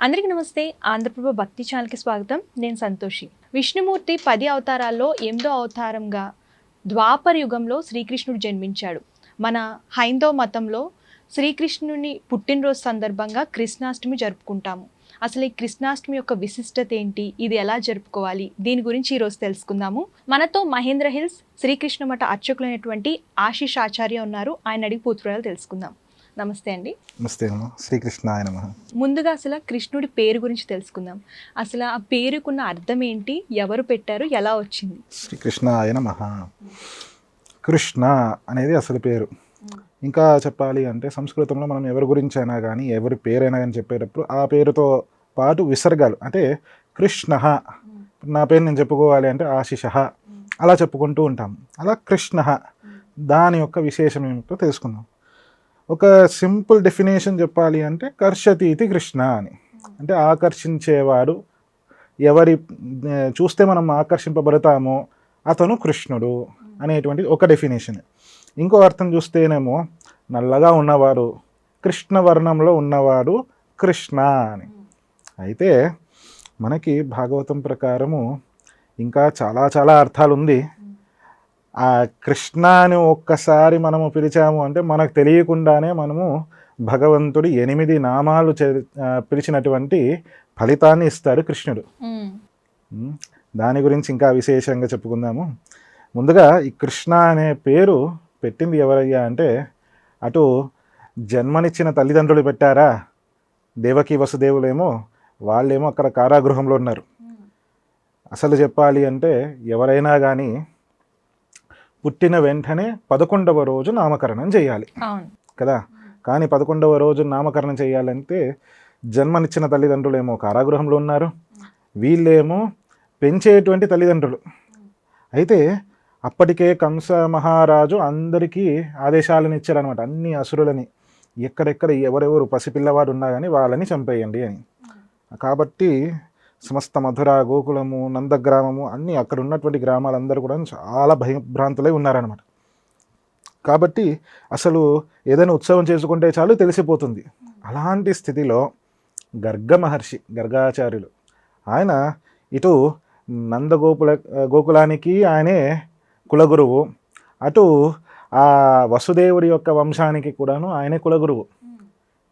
అందరికీ నమస్తే. ఆంధ్రప్రభ భక్తి ఛానల్కి స్వాగతం. నేను సంతోషి. విష్ణుమూర్తి పది అవతారాల్లో ఎనిమిదో అవతారంగా ద్వాపర యుగంలో శ్రీకృష్ణుడు జన్మించాడు. మన హైందవ మతంలో శ్రీకృష్ణుని పుట్టినరోజు సందర్భంగా కృష్ణాష్టమి జరుపుకుంటాము. అసలు ఈ కృష్ణాష్టమి యొక్క విశిష్టత ఏంటి? ఇది ఎలా జరుపుకోవాలి? దీని గురించి ఈరోజు తెలుసుకుందాము. మనతో మహేంద్ర హిల్స్ శ్రీకృష్ణ మఠ అర్చకులైనటువంటి ఆశీష్ ఆచార్య ఉన్నారు. ఆయన అడిగి పూర్తురాలు తెలుసుకుందాం. నమస్తే అండి. నమస్తే అమ్మ. శ్రీకృష్ణాయ నమ. ముందుగా అసలు కృష్ణుడి పేరు గురించి తెలుసుకుందాం. అసలు ఆ పేరుకున్న అర్థం ఏంటి? ఎవరు పెట్టారు? ఎలా వచ్చింది? శ్రీకృష్ణాయ నమ. కృష్ణ అనేది అసలు పేరు. ఇంకా చెప్పాలి అంటే సంస్కృతంలో మనం ఎవరి గురించి అయినా కానీ ఎవరి పేరైనా కానీ చెప్పేటప్పుడు ఆ పేరుతో పాటు విసర్గాలు అంటే కృష్ణ. నా పేరు నేను చెప్పుకోవాలి అంటే ఆశిష. అలా చెప్పుకుంటూ ఉంటాం. అలా కృష్ణ. దాని యొక్క విశేషం ఏమిటో తెలుసుకుందాం. ఒక సింపుల్ డెఫినేషన్ చెప్పాలి అంటే కర్షతి ఇది కృష్ణ అని. అంటే ఆకర్షించేవాడు ఎవరి చూస్తే మనం ఆకర్షింపబడతామో అతను కృష్ణుడు అనేటువంటి ఒక డెఫినేషన్. ఇంకో అర్థం చూస్తేనేమో నల్లగా ఉన్నవాడు కృష్ణ వర్ణంలో ఉన్నవాడు కృష్ణ అని. అయితే మనకి భాగవతం ప్రకారము ఇంకా చాలా చాలా అర్థాలు ఉంది ఆ కృష్ణ అని ఒక్కసారి మనము పిలిచాము అంటే మనకు తెలియకుండానే మనము భగవంతుడి ఎనిమిది నామాలు పిలిచినటువంటి ఫలితాన్ని ఇస్తాడు కృష్ణుడు. దాని గురించి ఇంకా విశేషంగా చెప్పుకుందాము. ముందుగా ఈ కృష్ణ అనే పేరు పెట్టింది ఎవరయ్యా అంటే అటు జన్మనిచ్చిన తల్లిదండ్రులు పెట్టారా? దేవకి వసుదేవులేమో వాళ్ళేమో అక్కడ కారాగృహంలో ఉన్నారు. అసలు చెప్పాలి అంటే ఎవరైనా కానీ పుట్టిన వెంటనే పదకొండవ రోజు నామకరణం చేయాలి. కదా? కానీ పదకొండవ రోజు నామకరణం చేయాలంటే జన్మనిచ్చిన తల్లిదండ్రులేమో కారాగృహంలో ఉన్నారు. వీళ్ళేమో పెంచేటువంటి తల్లిదండ్రులు. అయితే అప్పటికే కంస మహారాజు అందరికీ ఆదేశాలను ఇచ్చారనమాట అన్ని అసురులని. ఎక్కడెక్కడ ఎవరెవరు పసిపిల్లవాడు ఉన్నా కానీ వాళ్ళని చంపేయండి అని. కాబట్టి సమస్త మధుర గోకులము నందగ్రామము అన్నీ అక్కడ ఉన్నటువంటి గ్రామాలందరూ కూడా చాలా భయభ్రాంతులై ఉన్నారనమాట కాబట్టి అసలు ఏదైనా ఉత్సవం చేసుకుంటే చాలు తెలిసిపోతుంది. అలాంటి స్థితిలో గర్గ మహర్షి గర్గాచార్యులు ఆయన ఇటు నందగోకుల గోకులానికి ఆయనే కులగురువు. అటు ఆ వసుదేవుడి యొక్క వంశానికి కూడాను ఆయనే కులగురువు.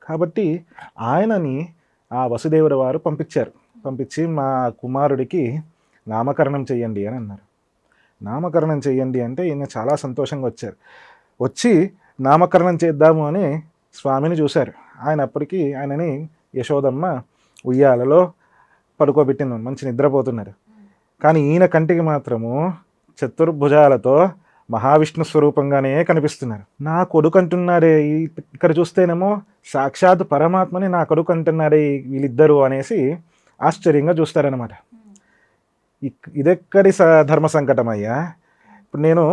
కాబట్టి ఆయనని ఆ వసుదేవుడి వారు పంపించారు. పంపించి మా కుమారుడికి నామకరణం చెయ్యండి అని అన్నారు. నామకరణం చెయ్యండి అంటే ఈయన చాలా సంతోషంగా వచ్చారు. వచ్చి నామకరణం చేద్దాము అని స్వామిని చూశారు. ఆయన అప్పటికి ఆయనని యశోదమ్మ ఉయ్యాలలో పడుకోబెట్టింది మంచి నిద్రపోతున్నారు. కానీ ఈయన కంటికి మాత్రము చతుర్భుజాలతో మహావిష్ణు స్వరూపంగానే కనిపిస్తున్నారు. నా కొడుకు అంటున్నారే ఇక్కడ చూస్తేనేమో సాక్షాత్ పరమాత్మని నా కొడుకు అంటున్నారే వీళ్ళిద్దరూ అనేసి ఆశ్చర్యంగా చూస్తారనమాట ఇక్- ఇదెక్కడి స ధర్మ సంకటం అయ్యా ఇప్పుడు నేను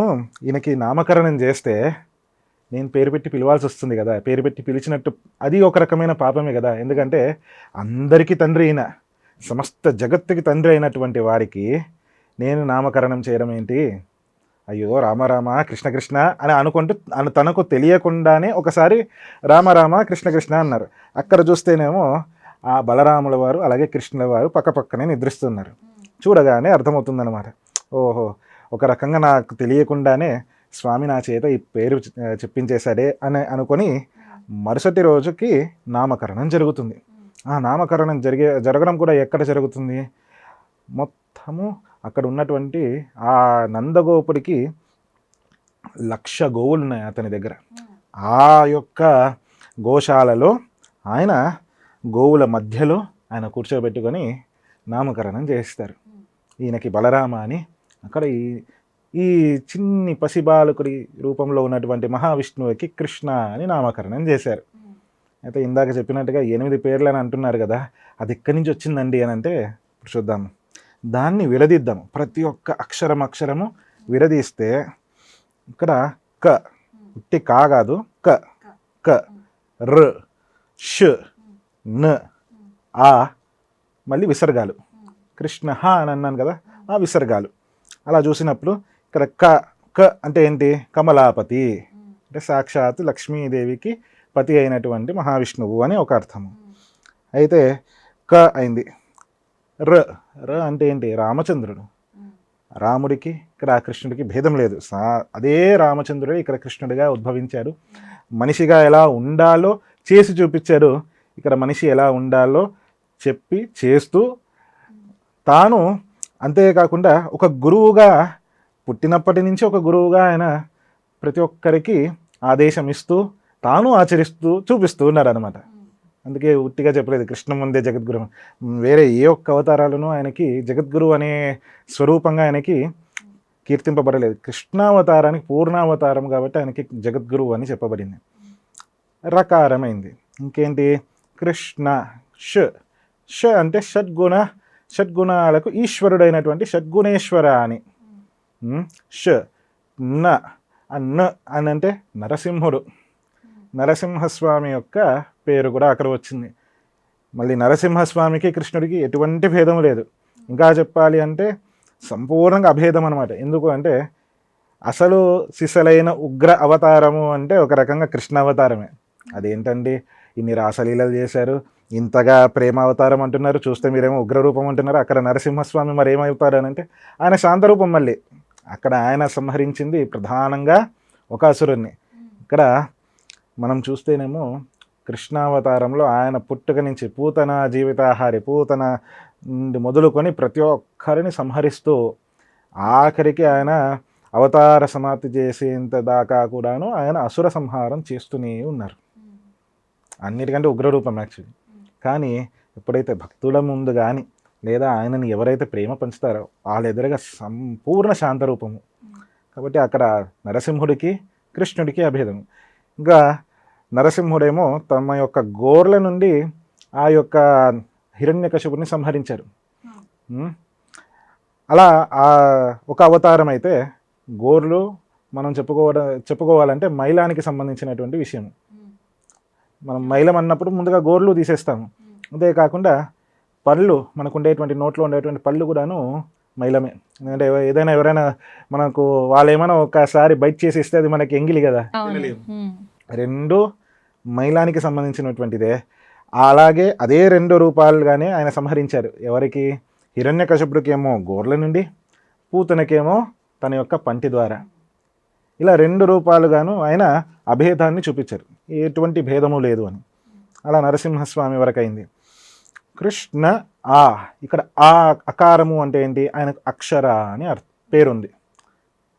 ఈయనకి నామకరణం చేస్తే నేను పేరు పెట్టి పిలవాల్సి వస్తుంది కదా పేరు పెట్టి పిలిచినట్టు అది ఒక రకమైన పాపమే కదా. ఎందుకంటే అందరికీ తండ్రి అయిన సమస్త జగత్తుకి తండ్రి అయినటువంటి వారికి నేను నామకరణం చేయడం ఏంటి? అయ్యో రామరామ కృష్ణ కృష్ణ అని అనుకుంటూ తనకు తెలియకుండానే ఒకసారి రామరామ కృష్ణ కృష్ణ అన్నారు. అక్కడ చూస్తేనేమో ఆ బలరాముల వారు అలాగే కృష్ణుల వారు పక్కపక్కనే నిద్రిస్తున్నారు. చూడగానే అర్థమవుతుందన్నమాట. ఓహో ఒక రకంగా నాకు తెలియకుండానే స్వామి నా చేత ఈ పేరు చెప్పించేశాడే అని అనుకొని మరుసటి రోజుకి నామకరణం జరుగుతుంది. ఆ నామకరణం జరిగే జరగడం కూడా ఎక్కడ జరుగుతుంది? మొత్తము అక్కడ ఉన్నటువంటి ఆ నందగోపుడికి లక్ష గోవులు ఉన్నాయి అతని దగ్గర. ఆ. యొక్క గోశాలలో ఆయన గోవుల మధ్యలో ఆయన కూర్చోబెట్టుకొని నామకరణం చేస్తారు. ఈయనకి బలరామ అని. అక్కడ ఈ ఈ చిన్ని పసిబాలకుడి రూపంలో ఉన్నటువంటి మహావిష్ణువుకి కృష్ణ అని నామకరణం చేశారు. అయితే ఇందాక చెప్పినట్టుగా ఎనిమిది పేర్లు అని అంటున్నారు కదా అది ఎక్కడి నుంచి వచ్చిందండి అని అంటే ఇప్పుడు చూద్దాం. దాన్ని విడదీద్దాం ప్రతి ఒక్క అక్షరం అక్షరము విడదీస్తే ఇక్కడ క ఉట్టి కా కాదు క. క. ర్ ష్ న ఆ మళ్ళీ విసర్గాలు. కృష్ణ హ అని అన్నాను కదా ఆ విసర్గాలు. అలా చూసినప్పుడు ఇక్కడ క క అంటే ఏంటి? కమలాపతి. అంటే సాక్షాత్ లక్ష్మీదేవికి పతి అయినటువంటి మహావిష్ణువు అని ఒక అర్థము. అయితే క అయింది. ర ర అంటే ఏంటి? రామచంద్రుడు. రాముడికి ఇక్కడ కృష్ణుడికి భేదం లేదు. సా అదే రామచంద్రుడే ఇక్కడ కృష్ణుడిగా ఉద్భవించాడు. మనిషిగా ఎలా ఉండాలో చేసి చూపించాడు. ఇక్కడ మనిషి ఎలా ఉండాలో చెప్పి చేస్తూ తాను అంతేకాకుండా ఒక గురువుగా పుట్టినప్పటి నుంచి ఒక గురువుగా ఆయన ప్రతి ఒక్కరికి ఆదేశం ఇస్తూ తాను ఆచరిస్తూ చూపిస్తూ ఉన్నాడు అనమాట అందుకే ఉట్టిగా చెప్పలేదు కృష్ణ ముందే జగద్గురు. వేరే ఏ ఒక్క అవతారాలను ఆయనకి జగద్గురు అనే స్వరూపంగా ఆయనకి కీర్తింపబడలేదు. కృష్ణావతారానికి పూర్ణావతారం కాబట్టి ఆయనకి జగద్గురువు అని చెప్పబడింది. రకారమైంది. ఇంకేంటి? కృష్ణ ష. ష అంటే షడ్గుణ షడ్గుణాలకు ఈశ్వరుడైనటువంటి షడ్గుణేశ్వర అని. ష. న అన్న అని అంటే నరసింహుడు. నరసింహస్వామి యొక్క పేరు కూడా అక్కడ వచ్చింది. మళ్ళీ నరసింహస్వామికి కృష్ణుడికి ఎటువంటి భేదం లేదు. ఇంకా చెప్పాలి అంటే సంపూర్ణంగా అభేదం అనమాట ఎందుకు అంటే అసలు సిసలైన ఉగ్ర అవతారము అంటే ఒక రకంగా కృష్ణ అవతారమే. అదేంటండి? ఇన్ని రాసలీలలు చేశారు. ఇంతగా ప్రేమ అవతారం అంటున్నారు. చూస్తే మీరేమో ఉగ్రరూపం అంటున్నారు. అక్కడ నరసింహస్వామి మరి ఏమవుతారు అని అంటే ఆయన శాంతరూపం మళ్ళీ. అక్కడ ఆయన సంహరించింది ప్రధానంగా ఒక అసురుణ్ణి. ఇక్కడ మనం చూస్తేనేమో కృష్ణావతారంలో ఆయన పుట్టుక నుంచి పూతన జీవితాహారి పూతన నుండి మొదలుకొని ప్రతి ఒక్కరిని సంహరిస్తూ ఆఖరికి ఆయన అవతార సమాప్తి చేసేంత దాకా కూడాను ఆయన అసుర సంహారం చేస్తూనే ఉన్నారు. అన్నిటికంటే ఉగ్రరూపం యాక్చువల్లీ కానీ ఎప్పుడైతే భక్తుల ముందు కానీ లేదా ఆయనని ఎవరైతే ప్రేమ పంచుతారో వాళ్ళ ఎదురుగా సంపూర్ణ శాంతరూపము. కాబట్టి అక్కడ నరసింహుడికి కృష్ణుడికి అభేదం ఇంకా నరసింహుడేమో తమ యొక్క గోర్ల నుండి ఆ యొక్క హిరణ్యకశిపుని సంహరించారు. ఉమ్. అలా ఆ ఒక అవతారం అయితే గోర్లు మనం చెప్పుకోవడం చెప్పుకోవాలంటే మైలానికి సంబంధించినటువంటి విషయం. మనం మైలం అన్నప్పుడు ముందుగా గోర్లు తీసేస్తాము. అంతేకాకుండా పళ్ళు మనకు ఉండేటువంటి నోట్లో ఉండేటువంటి పళ్ళు కూడాను మైలమే. ఎందుకంటే ఏదైనా ఎవరైనా మనకు వాళ్ళు ఏమైనా ఒకసారి బయట చేసి ఇస్తే అది మనకి ఎంగిలి కదా. రెండు మైలానికి సంబంధించినటువంటిదే. అలాగే అదే రెండు రూపాలుగానే ఆయన సంహరించారు. ఎవరికి? హిరణ్యకశపుడికేమో గోర్ల నుండి పూతనకేమో తన యొక్క పంటి ద్వారా. ఇలా రెండు రూపాలుగాను ఆయన అభేదాన్ని చూపించారు. ఎటువంటి భేదము లేదు అని. అలా నరసింహస్వామి వరకైంది. కృష్ణ ఆ ఇక్కడ ఆ అకారము అంటే ఏంటి? ఆయనకు అక్షర అని అర్థ పేరుంది.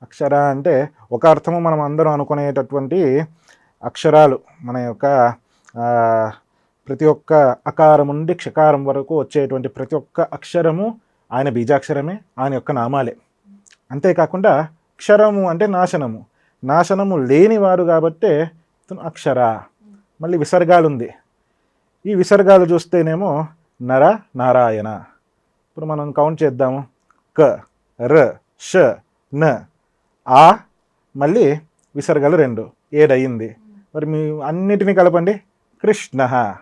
అక్షర అంటే ఒక అర్థము మనం అందరం అనుకునేటటువంటి అక్షరాలు మన యొక్క ప్రతి ఒక్క అకారం నుండి క్షకారం వరకు వచ్చేటువంటి ప్రతి ఒక్క అక్షరము ఆయన బీజాక్షరమే ఆయన యొక్క నామాలే. అంతేకాకుండా క్షరము అంటే నాశనము. నాశనము లేనివారు కాబట్టే ఇతను అక్షర. మళ్ళీ విసర్గాలు ఉంది ఈ విసర్గాలు చూస్తేనేమో నర నారాయణ. ఇప్పుడు మనం కౌంట్ చేద్దాము. క ర ష న ఆ మళ్ళీ విసర్గలు రెండు. ఏడయింది మరి మీ అన్నిటినీ కలపండి. కృష్ణ.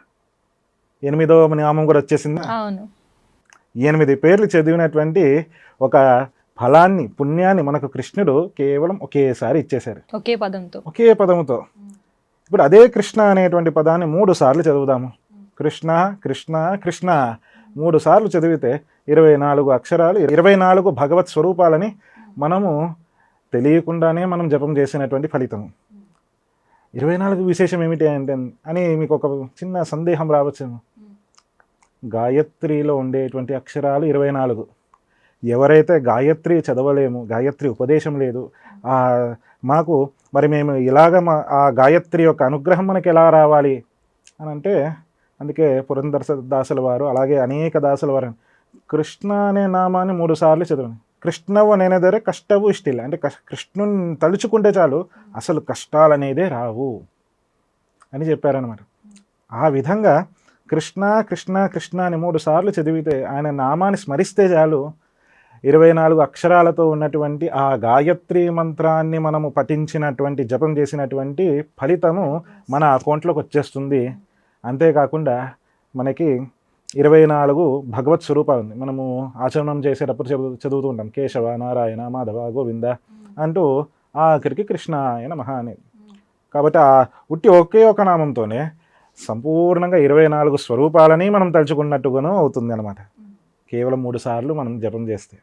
ఎనిమిదవ నామం కూడా వచ్చేసింది? ఎనిమిది పేర్లు చదివినటువంటి ఒక ఫలాన్ని పుణ్యాన్ని మనకు కృష్ణుడు కేవలం ఒకేసారి ఇచ్చేశారు. ఒకే పదంతో. ఒకే పదముతో. ఇప్పుడు అదే కృష్ణ అనేటువంటి పదాన్ని మూడు సార్లు చదువుదాము. కృష్ణ కృష్ణ కృష్ణ. మూడు సార్లు చదివితే ఇరవై నాలుగు అక్షరాలు ఇరవై నాలుగు భగవత్ స్వరూపాలని మనము తెలియకుండానే మనం జపం చేసినటువంటి ఫలితము. ఇరవై నాలుగు విశేషం ఏమిటి అంటే అని మీకు ఒక చిన్న సందేహం రావచ్చేమో గాయత్రిలో ఉండేటువంటి అక్షరాలు ఇరవై నాలుగు. ఎవరైతే గాయత్రి చదవలేము గాయత్రి ఉపదేశం లేదు మాకు మరి మేము ఇలాగ మా ఆ గాయత్రి యొక్క అనుగ్రహం మనకి ఎలా రావాలి అని అంటే అందుకే పురంధర దాసుల వారు అలాగే అనేక దాసుల వారు కృష్ణ అనే నామాన్ని మూడు సార్లు చదవండి. కృష్ణవు అనేదరే కష్టవు ఇష్టిల్. అంటే కష్- కృష్ణుని తలుచుకుంటే చాలు అసలు కష్టాలు అనేదే రావు అని చెప్పారనమాట ఆ విధంగా కృష్ణ కృష్ణ కృష్ణ అని మూడు సార్లు చదివితే ఆయన నామాన్ని స్మరిస్తే చాలు ఇరవై నాలుగు అక్షరాలతో ఉన్నటువంటి ఆ గాయత్రి మంత్రాన్ని మనము పఠించినటువంటి జపం చేసినటువంటి ఫలితము మన అకౌంట్లోకి వచ్చేస్తుంది. అంతేకాకుండా మనకి ఇరవై నాలుగు భగవత్ స్వరూపాలు ఉంది. మనము ఆచరణం చేసేటప్పుడు చదువు చదువుతూ ఉంటాం. కేశవ నారాయణ మాధవ గోవింద అంటూ ఆఖరికి కృష్ణ ఆయన మహా అనేది కాబట్టి ఆ ఉట్టి ఒకే ఒక నామంతోనే సంపూర్ణంగా ఇరవై నాలుగు స్వరూపాలని మనం తలుచుకున్నట్టుగాను అవుతుంది అనమాట కేవలం మూడు సార్లు మనం జపం చేస్తే.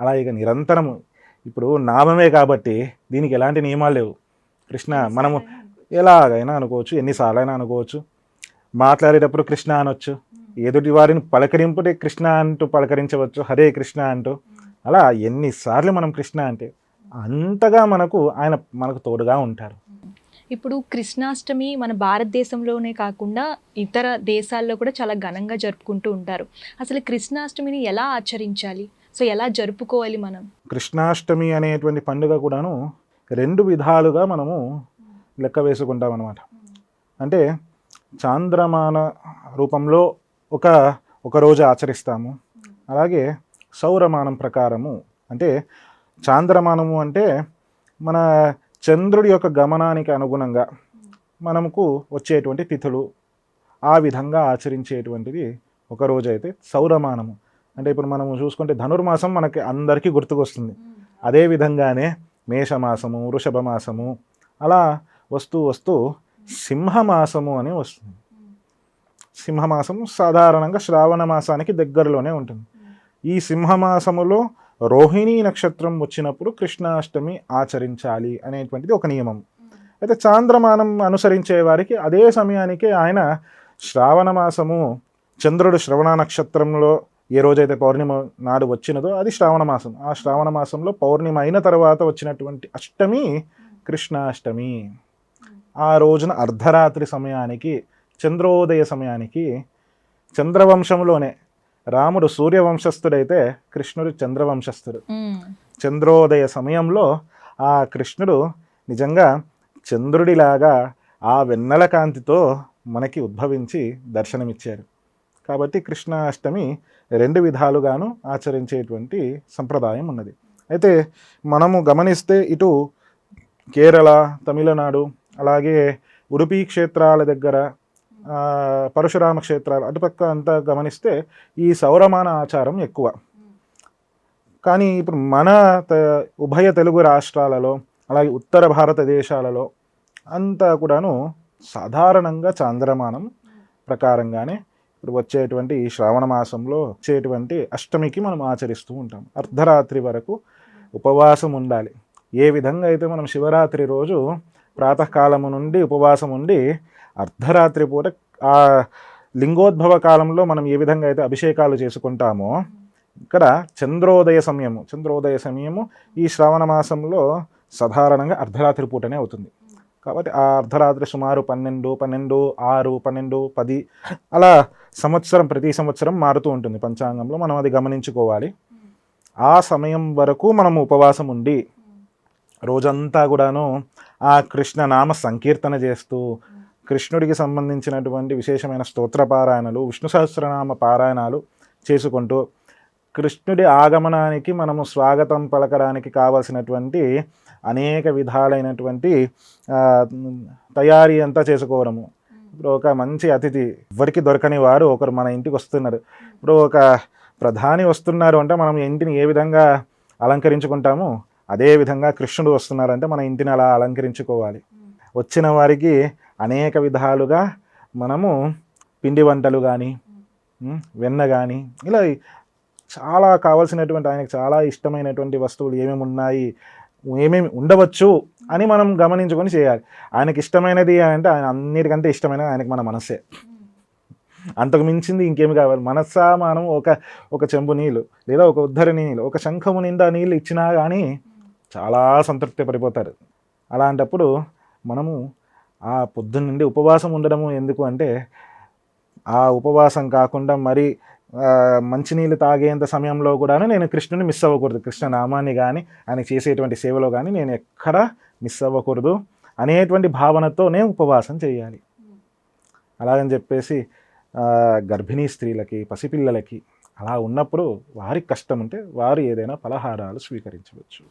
అలా ఇక నిరంతరము. ఇప్పుడు నామమే కాబట్టి దీనికి ఎలాంటి నియమాలు లేవు. కృష్ణ మనము ఎలాగైనా అనుకోవచ్చు. ఎన్నిసార్లు అయినా అనుకోవచ్చు. మాట్లాడేటప్పుడు కృష్ణ అనొచ్చు. ఎదుటి వారిని పలకరింపుటే కృష్ణ అంటూ పలకరించవచ్చు హరే కృష్ణ అంటూ. అలా ఎన్నిసార్లు మనం కృష్ణ అంటే అంతగా మనకు ఆయన మనకు తోడుగా ఉంటారు. ఇప్పుడు కృష్ణాష్టమి మన భారతదేశంలోనే కాకుండా ఇతర దేశాల్లో కూడా చాలా ఘనంగా జరుపుకుంటూ ఉంటారు. అసలు కృష్ణాష్టమిని ఎలా ఆచరించాలి? సో ఎలా జరుపుకోవాలి మనం? కృష్ణాష్టమి అనేటువంటి పండుగ కూడాను రెండు విధాలుగా మనము లెక్క వేసుకుంటాం అనమాట అంటే చాంద్రమాన రూపంలో ఒక ఒక రోజు ఆచరిస్తాము. అలాగే సౌరమానం ప్రకారము అంటే చాంద్రమానము అంటే మన చంద్రుడి యొక్క గమనానికి అనుగుణంగా మనకు వచ్చేటువంటి తిథులు ఆ విధంగా ఆచరించేటువంటిది ఒక రోజు అయితే సౌరమానము. అంటే ఇప్పుడు మనము చూసుకుంటే ధనుర్మాసం మనకి అందరికీ గుర్తుకొస్తుంది. అదే విధంగానే మేషమాసము వృషభ మాసము అలా వస్తూ వస్తూ సింహమాసము అని వస్తుంది. సింహమాసం సాధారణంగా శ్రావణ మాసానికి దగ్గరలోనే ఉంటుంది. ఈ సింహమాసములో రోహిణీ నక్షత్రం వచ్చినప్పుడు కృష్ణాష్టమి ఆచరించాలి అనేటువంటిది ఒక నియమం అయితే చాంద్రమానం అనుసరించే వారికి అదే సమయానికి ఆయన శ్రావణ మాసము చంద్రుడు శ్రవణ నక్షత్రంలో ఏ రోజైతే పౌర్ణిమ నాడు వచ్చినదో అది శ్రావణ మాసం. ఆ శ్రావణ మాసంలో పౌర్ణిమ అయిన తర్వాత వచ్చినటువంటి అష్టమి కృష్ణాష్టమి. ఆ రోజున అర్ధరాత్రి సమయానికి చంద్రోదయ సమయానికి చంద్రవంశంలోనే రాముడు సూర్యవంశస్థుడైతే కృష్ణుడు చంద్రవంశస్థుడు. చంద్రోదయ సమయంలో ఆ కృష్ణుడు నిజంగా చంద్రుడిలాగా ఆ వెన్నెల కాంతితో మనకి ఉద్భవించి దర్శనమిచ్చారు కాబట్టి కృష్ణాష్టమి రెండు విధాలుగాను ఆచరించేటువంటి సంప్రదాయం ఉన్నది. అయితే మనము గమనిస్తే ఇటు కేరళ తమిళనాడు అలాగే ఉడుపి క్షేత్రాల దగ్గర పరశురామ క్షేత్రాలు అటుపక్క అంతా గమనిస్తే ఈ సౌరమాన ఆచారం ఎక్కువ. కానీ ఇప్పుడు మన త- ఉభయ తెలుగు రాష్ట్రాలలో అలాగే ఉత్తర భారతదేశాలలో అంతా కూడాను సాధారణంగా చాంద్రమానం ప్రకారంగానే ఇప్పుడు వచ్చేటువంటి ఈ శ్రావణ మాసంలో వచ్చేటువంటి అష్టమికి మనం ఆచరిస్తూ ఉంటాం. అర్ధరాత్రి వరకు ఉపవాసం ఉండాలి. ఏ విధంగా అయితే మనం శివరాత్రి రోజు ప్రాతకాలము నుండి ఉపవాసం ఉండి అర్ధరాత్రి పూట ఆ లింగోద్భవ కాలంలో మనం ఏ విధంగా అయితే అభిషేకాలు చేసుకుంటామో ఇక్కడ చంద్రోదయ సమయము చంద్రోదయ సమయము ఈ శ్రావణ మాసంలో సాధారణంగా అర్ధరాత్రి పూటనే అవుతుంది. కాబట్టి ఆ అర్ధరాత్రి సుమారు పన్నెండు పన్నెండు ఆరు పన్నెండు పది అలా సంవత్సరం ప్రతి సంవత్సరం మారుతూ ఉంటుంది పంచాంగంలో. మనం అది గమనించుకోవాలి. ఆ సమయం వరకు మనం ఉపవాసం ఉండి రోజంతా కూడాను ఆ కృష్ణ నామ సంకీర్తన చేస్తూ కృష్ణుడికి సంబంధించినటువంటి విశేషమైన స్తోత్ర పారాయణలు విష్ణు సహస్రనామ పారాయణాలు చేసుకుంటూ కృష్ణుడి ఆగమనానికి మనము స్వాగతం పలకడానికి కావలసినటువంటి అనేక విధాలైనటువంటి తయారీ అంతా చేసుకోవడము. ఇప్పుడు ఒక మంచి అతిథి ఎవరికి దొరకని వారు ఒకరు మన ఇంటికి వస్తున్నారు. ఇప్పుడు ఒక ప్రధాని వస్తున్నారు అంటే మనం ఇంటిని ఏ విధంగా అలంకరించుకుంటామో అదే విధంగా కృష్ణుడు వస్తున్నారంటే మన ఇంటిని అలా అలంకరించుకోవాలి. వచ్చిన వారికి అనేక విధాలుగా మనము పిండి వంటలు కానీ వెన్న కానీ ఇలా చాలా కావాల్సినటువంటి ఆయనకు చాలా ఇష్టమైనటువంటి వస్తువులు ఏమేమి ఉన్నాయి ఏమేమి ఉండవచ్చు అని మనం గమనించుకొని చేయాలి. ఆయనకి ఇష్టమైనది అంటే ఆయన అన్నిటికంటే ఇష్టమైనది ఆయనకి మన మనస్సే అంతకు మించింది ఇంకేమి కావాలి? మనస్సా మనం ఒక ఒక చెంబు నీళ్ళు లేదా ఒక ఉద్ధరణి నీళ్ళు ఒక శంఖము నిండా నీళ్ళు ఇచ్చినా కానీ చాలా సంతృప్తి పడిపోతారు. అలాంటప్పుడు మనము ఆ పొద్దున్న నుండి ఉపవాసం ఉండడము ఎందుకు అంటే ఆ ఉపవాసం కాకుండా మరి మంచినీళ్ళు తాగేంత సమయంలో కూడా నేను కృష్ణుని మిస్ అవ్వకూడదు. కృష్ణ నామాన్ని కానీ ఆయన చేసేటువంటి సేవలో కానీ నేను ఎక్కడ మిస్ అవ్వకూడదు అనేటువంటి భావనతోనే ఉపవాసం చేయాలి. అలాగని చెప్పేసి గర్భిణీ స్త్రీలకి పసిపిల్లలకి అలా ఉన్నప్పుడు వారికి కష్టం ఉంటే వారు ఏదైనా పలహారాలు స్వీకరించవచ్చు.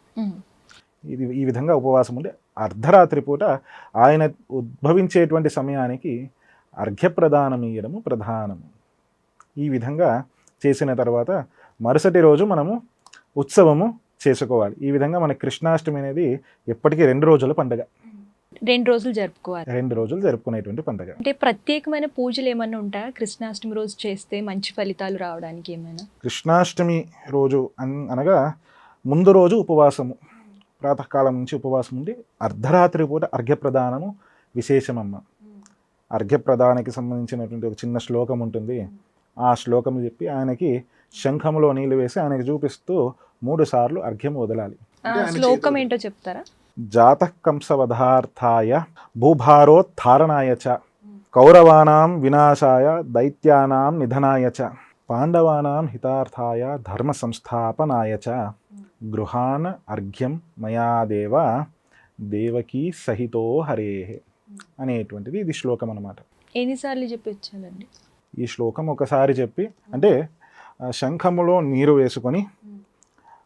ఇది ఈ విధంగా ఉపవాసం ఉండి అర్ధరాత్రి పూట ఆయన ఉద్భవించేటువంటి సమయానికి అర్ఘ్యప్రదానం ఇయ్యడము ప్రధానము. ఈ విధంగా చేసిన తర్వాత మరుసటి రోజు మనము ఉత్సవము చేసుకోవాలి. ఈ విధంగా మన కృష్ణాష్టమి అనేది ఎప్పటికీ రెండు రోజుల పండుగ. రెండు రోజులు జరుపుకోవాలి. రెండు రోజులు జరుపుకునేటువంటి పండుగ. అంటే ప్రత్యేకమైన పూజలు ఏమైనా ఉంటాయా కృష్ణాష్టమి రోజు చేస్తే మంచి ఫలితాలు రావడానికి ఏమైనా? కృష్ణాష్టమి రోజు అన్ అనగా ముందు రోజు ఉపవాసము. ప్రాతకాలం నుంచి ఉపవాసం ఉండి అర్ధరాత్రి పూట అర్ఘ్యప్రదానము విశేషమమ్మ. అర్ఘ్యప్రదానానికి సంబంధించినటువంటి ఒక చిన్న శ్లోకం ఉంటుంది. ఆ శ్లోకం చెప్పి ఆయనకి శంఖములో నీళ్ళు వేసి ఆయనకి చూపిస్తూ మూడు సార్లు అర్ఘ్యం వదలాలి. ఆ, శ్లోకం ఏంటో చెప్తారా? జాతః కంసవధార్థాయ భూభారోత్థారణాయ చ కౌరవానాం వినాశాయ దైత్యానాం నిధనాయ చ పాండవానాం హితార్థాయ ధర్మ సంస్థాపనాయ చ గృహాన్ అర్ఘ్యం మయాదేవ దేవకీ సహితో హరే అనేటువంటిది ఇది శ్లోకం అన్నమాట. ఎన్నిసార్లు చెప్పి వచ్చానండి ఈ శ్లోకం ఒకసారి చెప్పి అంటే శంఖములో నీరు వేసుకొని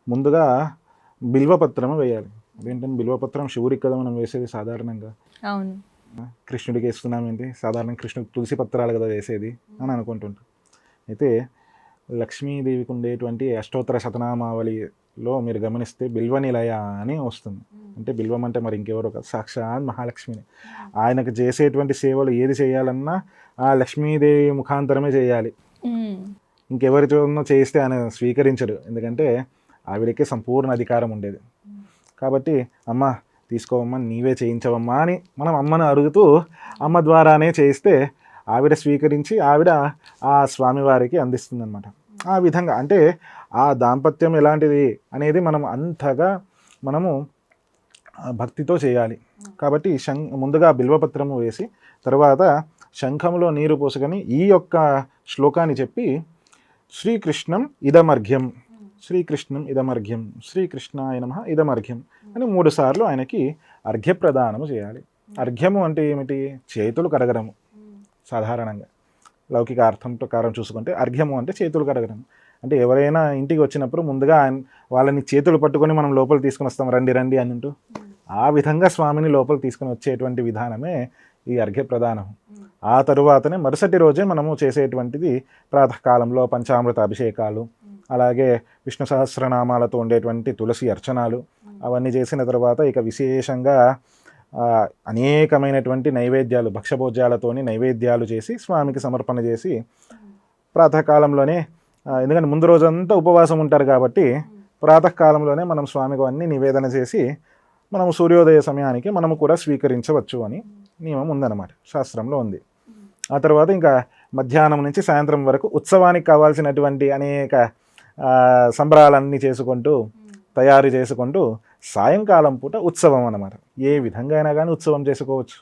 ముందుగా బిల్వపత్రం వేయాలి. అదేంటంటే బిల్వపత్రం శివుడికి కదా మనం వేసేది సాధారణంగా. అవును. కృష్ణుడికి వేస్తున్నాం ఏంటి? సాధారణ కృష్ణుడికి తులసి పత్రాలు కదా వేసేది అని అనుకుంటుంటాం. అయితే లక్ష్మీదేవికి ఉండేటువంటి అష్టోత్తర శతనామావళిలో మీరు గమనిస్తే బిల్వ నిలయ అని వస్తుంది. అంటే బిల్వం అంటే మరి ఇంకెవరో కాదు. సాక్షాత్ మహాలక్ష్మిని. ఆయనకు చేసేటువంటి సేవలు ఏది చేయాలన్నా ఆ లక్ష్మీదేవి ముఖాంతరమే చేయాలి. ఉమ్. ఇంకెవరితోనో చేస్తే ఆయన స్వీకరించడు. ఎందుకంటే ఆవిడకే సంపూర్ణ అధికారం ఉండేది. కాబట్టి అమ్మ తీసుకోవమ్మా నీవే చేయించవమ్మా అని మనం అమ్మను అడుగుతూ అమ్మ ద్వారానే చేయిస్తే ఆవిడ స్వీకరించి ఆవిడ ఆ స్వామివారికి అందిస్తుంది అనమాట ఆ విధంగా అంటే ఆ దాంపత్యం ఎలాంటిది అనేది మనం అంతగా మనము భక్తితో చేయాలి. కాబట్టి శం ముందుగా బిల్వపత్రము వేసి తర్వాత శంఖంలో నీరు పోసుకొని ఈ యొక్క శ్లోకాన్ని చెప్పి శ్రీకృష్ణం ఇదమర్ఘ్యం శ్రీకృష్ణం ఇదమర్ఘ్యం శ్రీకృష్ణాయ నమ ఇదమర్ఘ్యం అని మూడు సార్లు ఆయనకి అర్ఘ్యప్రదానము చేయాలి. అర్ఘ్యము అంటే ఏమిటి? చేతులు కడగడము. సాధారణంగా. లౌకిక అర్థం ప్రకారం చూసుకుంటే అర్ఘ్యము అంటే చేతులు కడగడం అంటే ఎవరైనా ఇంటికి వచ్చినప్పుడు ముందుగా వాళ్ళని చేతులు పట్టుకొని మనం లోపల తీసుకుని వస్తాం రండి రండి అని అంటూ ఆ విధంగా స్వామిని లోపల తీసుకుని వచ్చేటువంటి విధానమే ఈ అర్ఘ్య ప్రధానం ఆ తరువాతనే మరుసటి రోజే మనము చేసేటువంటిది ప్రాతకాలంలో పంచామృత అభిషేకాలు అలాగే విష్ణు సహస్రనామాలతో ఉండేటువంటి తులసి అర్చనాలు అవన్నీ చేసిన తర్వాత ఇక విశేషంగా అనేకమైనటువంటి నైవేద్యాలు భక్షభోజ్యాలతోని నైవేద్యాలు చేసి స్వామికి సమర్పణ చేసి ప్రాతకాలంలోనే ఎందుకంటే ముందు రోజంతా ఉపవాసం ఉంటారు కాబట్టి ప్రాతకాలంలోనే మనం స్వామికి అన్ని నివేదన చేసి మనము సూర్యోదయ సమయానికి మనము కూడా స్వీకరించవచ్చు అని నియమం ఉందన్నమాట శాస్త్రంలో ఉంది. ఆ తర్వాత ఇంకా మధ్యాహ్నం నుంచి సాయంత్రం వరకు ఉత్సవానికి కావాల్సినటువంటి అనేక సంబరాలన్నీ చేసుకుంటూ తయారు చేసుకుంటూ సాయంకాలం పూట ఉత్సవం అన్నమాట. ఏ విధంగా అయినా కానీ ఉత్సవం చేసుకోవచ్చు.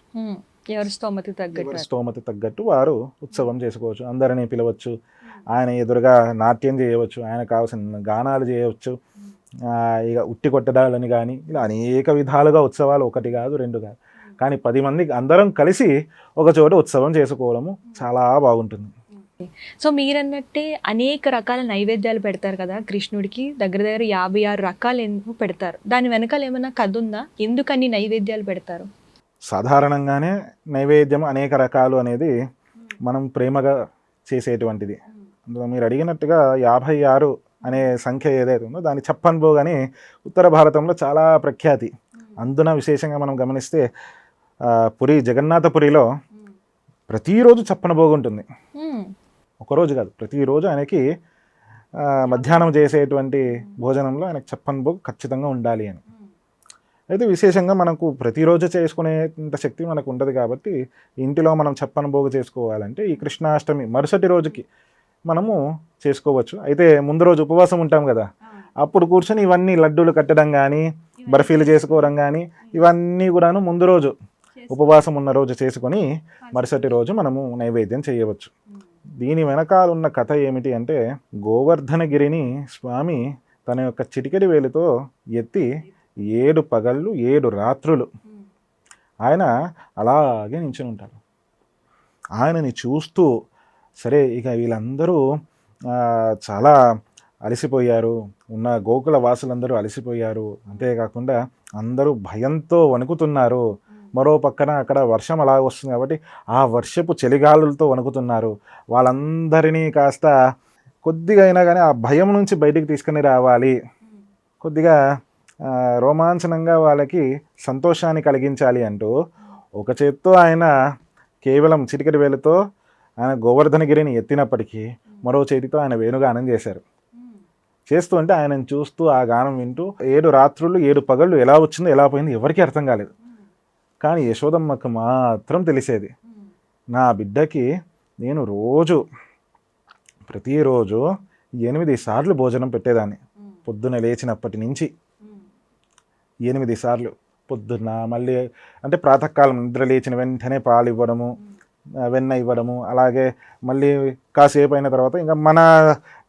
ఎవరి స్తోమతి తగ్గట్టు. స్తోమత తగ్గట్టు వారు ఉత్సవం చేసుకోవచ్చు. అందరినీ పిలవచ్చు. ఆయన ఎదురుగా నాట్యం చేయవచ్చు. ఆయన కావాల్సిన గానాలు చేయవచ్చు. ఇక ఉట్టి కొట్టడాలని కానీ ఇలా అనేక విధాలుగా ఉత్సవాలు ఒకటి కాదు రెండు కాదు. కానీ పది మంది అందరం కలిసి ఒక చోట ఉత్సవం చేసుకోవడము చాలా బాగుంటుంది. సో మీరన్నట్టే అనేక రకాల నైవేద్యాలు పెడతారు కదా కృష్ణుడికి. దగ్గర దగ్గర యాభై ఆరు రకాలు ఎందుకు పెడతారు. దాని వెనకాల ఏమైనా కథ ఉందా? ఎందుకు అన్ని నైవేద్యాలు పెడతారు? సాధారణంగానే నైవేద్యం అనేక రకాలు అనేది మనం ప్రేమగా చేసేటువంటిది. అందులో మీరు అడిగినట్టుగా యాభై ఆరు అనే సంఖ్య ఏదైతే ఉందో దాని చప్పన్ భోగ్ అని ఉత్తర భారతంలో చాలా ప్రఖ్యాతి. అందున విశేషంగా మనం గమనిస్తే పురి జగన్నాథపురిలో ప్రతిరోజు చప్పన భోగ్ ఉంటుంది. ఒకరోజు కాదు ప్రతిరోజు ఆయనకి మధ్యాహ్నం చేసేటువంటి భోజనంలో ఆయనకి చప్పన్ భోగ్ ఖచ్చితంగా ఉండాలి అని. అయితే విశేషంగా మనకు ప్రతిరోజు చేసుకునేంత శక్తి మనకు ఉండదు కాబట్టి ఇంటిలో మనం చప్పన భోగు చేసుకోవాలంటే ఈ కృష్ణాష్టమి మరుసటి రోజుకి మనము చేసుకోవచ్చు. అయితే ముందు రోజు ఉపవాసం ఉంటాం కదా అప్పుడు కూర్చొని ఇవన్నీ లడ్డూలు కట్టడం కానీ బర్ఫీలు చేసుకోవడం కానీ ఇవన్నీ కూడాను ముందు రోజు ఉపవాసం ఉన్న రోజు చేసుకొని మరుసటి రోజు మనము నైవేద్యం చేయవచ్చు. దీని వెనకాల ఉన్న కథ ఏమిటి అంటే గోవర్ధనగిరిని స్వామి తన యొక్క చిటికెడి వేలితో ఎత్తి ఏడు పగళ్ళు ఏడు రాత్రులు ఆయన అలాగే నించుని ఉంటాడు. ఆయనని చూస్తూ సరే ఇక వీళ్ళందరూ చాలా అలసిపోయారు ఉన్న గోకుల వాసులందరూ అలసిపోయారు. అంతేకాకుండా అందరూ భయంతో వణుకుతున్నారు. మరో పక్కన అక్కడ వర్షం అలా వస్తుంది కాబట్టి ఆ వర్షపు చలిగాలులతో వణుకుతున్నారు. వాళ్ళందరినీ కాస్త కొద్దిగా అయినా కానీ ఆ భయం నుంచి బయటికి తీసుకుని రావాలి. కొద్దిగా రోమాంచనంగా వాళ్ళకి సంతోషాన్ని కలిగించాలి అంటూ ఒక చేత్తో ఆయన కేవలం చిటికటి వేలతో ఆయన గోవర్ధనగిరిని ఎత్తినప్పటికీ మరో చేతితో ఆయన వేణుగానం చేశారు. చేస్తూ ఉంటే ఆయనను చూస్తూ ఆ గానం వింటూ ఏడు రాత్రులు ఏడు పగళ్ళు ఎలా వచ్చిందో ఎలా పోయిందో ఎవరికీ అర్థం కాలేదు. కానీ యశోదమ్మకు మాత్రం తెలిసేది. నా బిడ్డకి నేను రోజు ప్రతిరోజు ఎనిమిది సార్లు భోజనం పెట్టేదాన్ని. పొద్దున లేచినప్పటి నుంచి ఎనిమిది సార్లు. పొద్దున్న మళ్ళీ అంటే ప్రాతకాలం నిద్ర లేచిన వెంటనే పాలు ఇవ్వడము వెన్న ఇవ్వడము అలాగే మళ్ళీ కాసేపు అయిన తర్వాత ఇంకా మన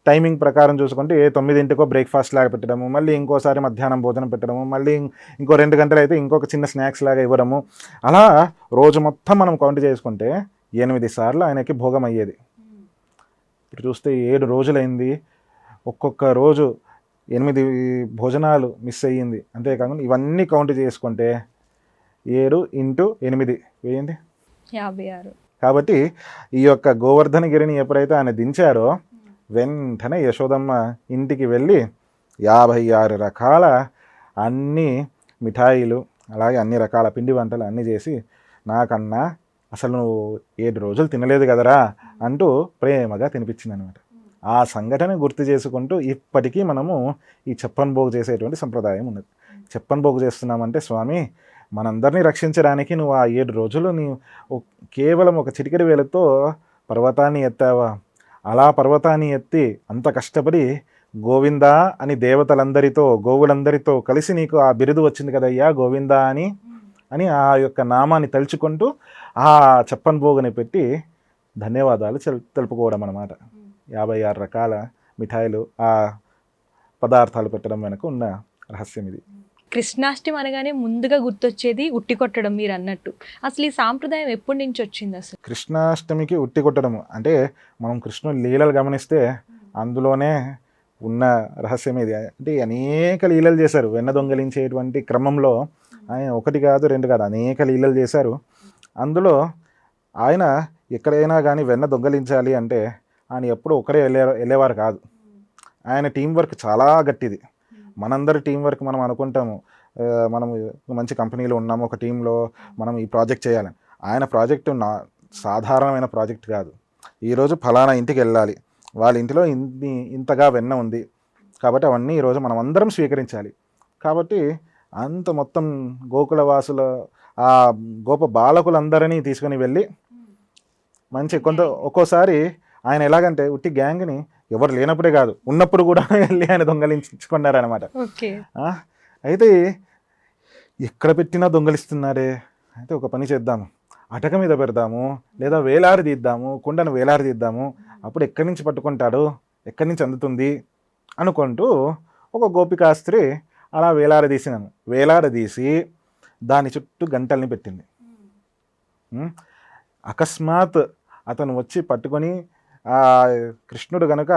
టైమింగ్ ప్రకారం చూసుకుంటే ఏ తొమ్మిదింటికో బ్రేక్ఫాస్ట్ లాగా పెట్టడము మళ్ళీ ఇంకోసారి మధ్యాహ్నం భోజనం పెట్టడము మళ్ళీ ఇంకో రెండు గంటలు అయితే ఇంకొక చిన్న స్నాక్స్ లాగా ఇవ్వడము. అలా రోజు మొత్తం మనం కౌంట్ చేసుకుంటే ఎనిమిది సార్లు ఆయనకి భోగం అయ్యేది. ఇప్పుడు చూస్తే ఏడు రోజులైంది. ఒక్కొక్క రోజు ఎనిమిది భోజనాలు మిస్ అయ్యింది. అంతేకాకుండా ఇవన్నీ కౌంట్ చేసుకుంటే ఏడు ఇంటూ ఎనిమిది వేయండి యాభై ఆరు. కాబట్టి ఈ యొక్క గోవర్ధనగిరిని ఎప్పుడైతే ఆయన దించారో వెంటనే యశోదమ్మ ఇంటికి వెళ్ళి యాభై ఆరు రకాల అన్ని మిఠాయిలు అలాగే అన్ని రకాల పిండి వంటలు అన్నీ చేసి నాకన్నా అసలు నువ్వు ఏడు రోజులు తినలేదు కదరా అంటూ ప్రేమగా తినిపించింది అనమాట ఆ సంఘటన గుర్తు చేసుకుంటూ ఇప్పటికీ మనము ఈ చెప్పన్ భోగు చేసేటువంటి సంప్రదాయం ఉన్నది. చెప్పన్ భోగు చేస్తున్నామంటే స్వామి మనందరినీ రక్షించడానికి నువ్వు ఆ ఏడు రోజులు నీ కేవలం ఒక చిటికెడి వేలతో పర్వతాన్ని ఎత్తావా? అలా పర్వతాన్ని ఎత్తి అంత కష్టపడి గోవిందా అని దేవతలందరితో గోవులందరితో కలిసి నీకు ఆ బిరుదు వచ్చింది కదయ్యా గోవిందా అని అని ఆ యొక్క నామాన్ని తలుచుకుంటూ ఆ చెప్పన్ భోగుని పెట్టి ధన్యవాదాలు తెలుపుకోవడం అన్నమాట. యాభై ఆరు రకాల మిఠాయిలు ఆ పదార్థాలు పెట్టడం వెనక ఉన్న రహస్యం ఇది. కృష్ణాష్టమి అనగానే ముందుగా గుర్తొచ్చేది ఉట్టి కొట్టడం మీరు అన్నట్టు. అసలు ఈ సాంప్రదాయం ఎప్పటి నుంచి వచ్చింది అసలు? కృష్ణాష్టమికి ఉట్టి కొట్టడము. అంటే మనం కృష్ణుడి లీలలు గమనిస్తే అందులోనే ఉన్న రహస్యం ఇది. అంటే అనేక లీలలు చేశారు. వెన్న దొంగలించేటువంటి క్రమంలో ఆయన ఒకటి కాదు రెండు కాదు అనేక లీలలు చేశారు. అందులో ఆయన ఎక్కడైనా కానీ వెన్న దొంగలించాలి అంటే ఆయన ఎప్పుడు ఒకరే వెళ్ళే వెళ్ళేవారు కాదు. ఆయన టీం వర్క్ చాలా గట్టిది. మనందరి టీం వర్క్ మనం అనుకుంటాము మనం మంచి కంపెనీలో ఉన్నాము ఒక టీంలో మనం ఈ ప్రాజెక్ట్ చేయాలని. ఆయన ప్రాజెక్టు నా సాధారణమైన ప్రాజెక్ట్ కాదు. ఈరోజు ఫలానా ఇంటికి వెళ్ళాలి. వాళ్ళ ఇంటిలో ఇన్ని ఇంతగా వెన్న ఉంది. కాబట్టి అవన్నీ ఈరోజు మనం అందరం స్వీకరించాలి. కాబట్టి అంత మొత్తం గోకుల వాసుల ఆ గోప బాలకులందరినీ తీసుకుని వెళ్ళి మంచి కొంత ఒక్కోసారి ఆయన ఎలాగంటే ఉట్టి గ్యాంగ్ని ఎవరు లేనప్పుడే కాదు. ఉన్నప్పుడు కూడా వెళ్ళి ఆయన దొంగలించుకున్నారనమాట అయితే ఎక్కడ పెట్టినా దొంగలిస్తున్నారే. అయితే ఒక పని చేద్దాము. అటక మీద పెడదాము లేదా వేలాడి తీద్దాము కుండను వేలాడి తీద్దాము. అప్పుడు ఎక్కడి నుంచి పట్టుకుంటాడు? ఎక్కడి నుంచి అందుతుంది? అనుకుంటూ ఒక గోపికాస్త్రి అలా వేలాడదీసినాను వేలాడదీసి దాని చుట్టూ గంటల్ని పెట్టింది? అకస్మాత్ అతను వచ్చి పట్టుకొని కృష్ణుడు కనుక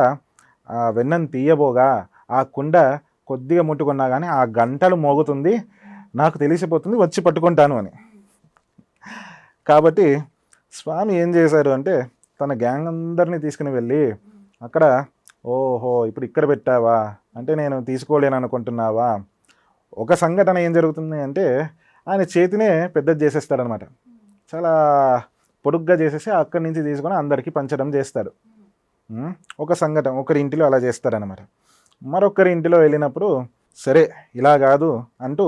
వెన్నను తీయబోగా ఆ కుండ కొద్దిగా ముట్టుకున్నా కానీ ఆ గంటలు మోగుతుంది నాకు తెలిసిపోతుంది వచ్చి పట్టుకుంటాను అని. కాబట్టి స్వామి ఏం చేశారు అంటే తన గ్యాంగ్ అందరినీ తీసుకుని వెళ్ళి అక్కడ ఓహో ఇప్పుడు ఇక్కడ పెట్టావా? అంటే నేను తీసుకోలేను అనుకుంటున్నావా? ఒక సంఘటన ఏం జరుగుతుంది అంటే ఆయన చేతినే పెద్దది చేసేస్తాడనమాట చాలా పొడుగ్గా చేసేసి అక్కడి నుంచి తీసుకొని అందరికీ పంచడం చేస్తారు. ఒక సంఘటన ఒకరి ఇంటిలో అలా చేస్తారనమాట మరొకరి ఇంటిలో వెళ్ళినప్పుడు సరే ఇలా కాదు అంటూ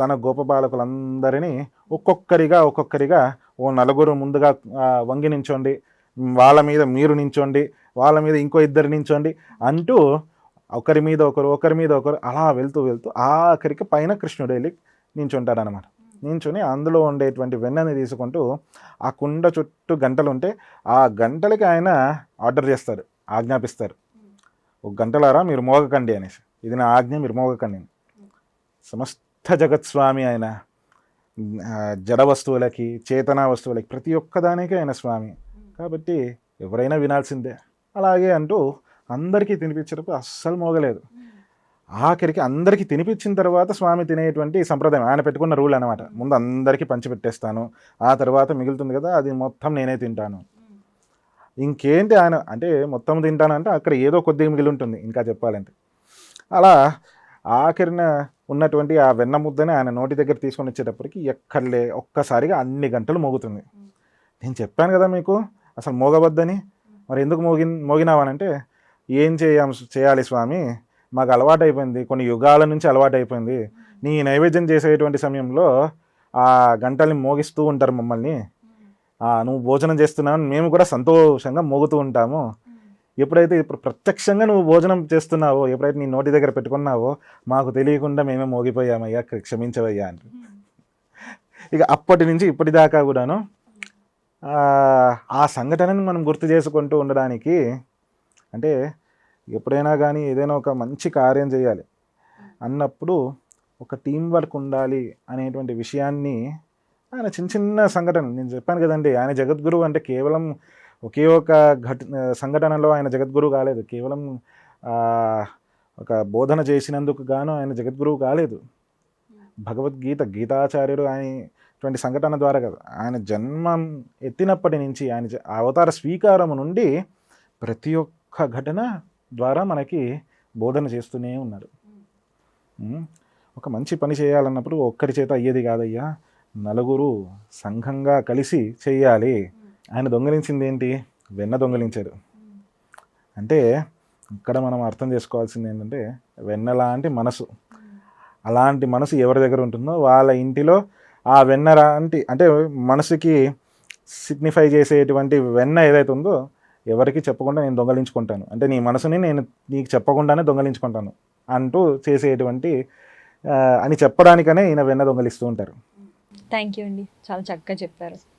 తన గోపబాలకులందరినీ ఒక్కొక్కరిగా ఒక్కొక్కరిగా ఓ నలుగురు ముందుగా వంగి నించోండి వాళ్ళ మీద మీరు నించోండి వాళ్ళ మీద ఇంకో ఇద్దరు నించోండి అంటూ ఒకరి మీద ఒకరు ఒకరి మీద ఒకరు అలా వెళ్తూ వెళ్తూ ఆఖరికి పైన కృష్ణుడు వెళ్ళి నించుంటాడనమాట నించుని అందులో ఉండేటువంటి వెన్నని తీసుకుంటూ ఆ కుండ చుట్టూ గంటలు ఉంటే ఆ గంటలకి ఆయన ఆర్డర్ చేస్తారు ఆజ్ఞాపిస్తారు. ఒక గంటలారా మీరు మోగకండి అనేసి. ఇది నా ఆజ్ఞ మీరు మోగకండి. సమస్త జగత్స్వామి ఆయన జడ వస్తువులకి చేతన వస్తువులకి ప్రతి ఒక్కదానికి ఆయన స్వామి. కాబట్టి ఎవరైనా వినాల్సిందే. అలాగే అంటూ అందరికీ తినిపించేటప్పుడు అస్సలు మోగలేదు. ఆఖరికి అందరికీ తినిపించిన తర్వాత స్వామి తినేటువంటి సంప్రదాయం ఆయన పెట్టుకున్న రూల్ అనమాట ముందు అందరికీ పంచిపెట్టేస్తాను ఆ తర్వాత మిగులుతుంది కదా అది మొత్తం నేనే తింటాను. ఇంకేంటి ఆయన అంటే మొత్తం తింటానంటే అక్కడ ఏదో కొద్దిగా మిగిలి ఉంటుంది ఇంకా చెప్పాలంటే. అలా ఆఖరిన ఉన్నటువంటి ఆ వెన్న ముద్దని ఆయన నోటి దగ్గర తీసుకొని వచ్చేటప్పటికి ఎక్కడలే ఒక్కసారిగా అన్ని గంటలు మోగుతుంది. నేను చెప్పాను కదా మీకు అసలు మోగవద్దని. మరి ఎందుకు మోగి మోగినావనంటే ఏం చేయాం చేయాలి స్వామి? మాకు అలవాటు అయిపోయింది కొన్ని యుగాల నుంచి అలవాటు అయిపోయింది నీ నైవేద్యం చేసేటువంటి సమయంలో ఆ గంటల్ని మోగిస్తూ ఉంటారు మమ్మల్ని. నువ్వు భోజనం చేస్తున్నావు అని మేము కూడా సంతోషంగా మోగుతూ ఉంటాము. ఎప్పుడైతే ఇప్పుడు ప్రత్యక్షంగా నువ్వు భోజనం చేస్తున్నావో ఎప్పుడైతే నీ నోటి దగ్గర పెట్టుకున్నావో మాకు తెలియకుండా మేమే మోగిపోయామయ్యా క్షమించవయ్యా అని. ఇక అప్పటి నుంచి ఇప్పటిదాకా కూడాను ఆ, ఆ సంఘటనని మనం గుర్తు చేసుకుంటూ ఉండడానికి అంటే ఎప్పుడైనా కానీ ఏదైనా ఒక మంచి కార్యం చేయాలి. అన్నప్పుడు ఒక టీం వర్క్ ఉండాలి అనేటువంటి విషయాన్ని ఆయన చిన్న చిన్న సంఘటన నేను చెప్పాను కదండి ఆయన జగద్గురు అంటే కేవలం ఒకే ఒక ఘట సంఘటనలో ఆయన జగద్గురువు కాలేదు. కేవలం ఒక బోధన చేసినందుకు గాను ఆయన జగద్గురువు కాలేదు. భగవద్గీత గీతాచార్యుడు ఆయన ఇటువంటి సంఘటన ద్వారా కదా. ఆయన జన్మం ఎత్తినప్పటి నుంచి ఆయన అవతార స్వీకారం నుండి ప్రతి ఒక్క ఘటన ద్వారా మనకి బోధన చేస్తూనే ఉన్నారు. ఒక మంచి పని చేయాలన్నప్పుడు ఒక్కరి చేత అయ్యేది కాదయ్యా. నలుగురు సంఘంగా కలిసి చేయాలి. ఆయన దొంగలించింది ఏంటి వెన్న దొంగలించారు. అంటే ఇక్కడ మనం అర్థం చేసుకోవాల్సింది ఏంటంటే వెన్న లాంటి మనసు. అలాంటి మనసు ఎవరి దగ్గర ఉంటుందో వాళ్ళ ఇంటిలో ఆ వెన్న లాంటి అంటే మనసుకి సిగ్నిఫై చేసేటువంటి వెన్న ఏదైతే ఉందో ఎవరికి చెప్పకుండా నేను దొంగలించుకుంటాను. అంటే నీ మనసుని నేను నీకు చెప్పకుండానే దొంగలించుకుంటాను అంటూ చేసేటువంటి అని చెప్పడానికనే ఈయన వెన్న దొంగలిస్తూ ఉంటారు. థ్యాంక్ యూ అండి. చాలా చక్కగా చెప్పారు.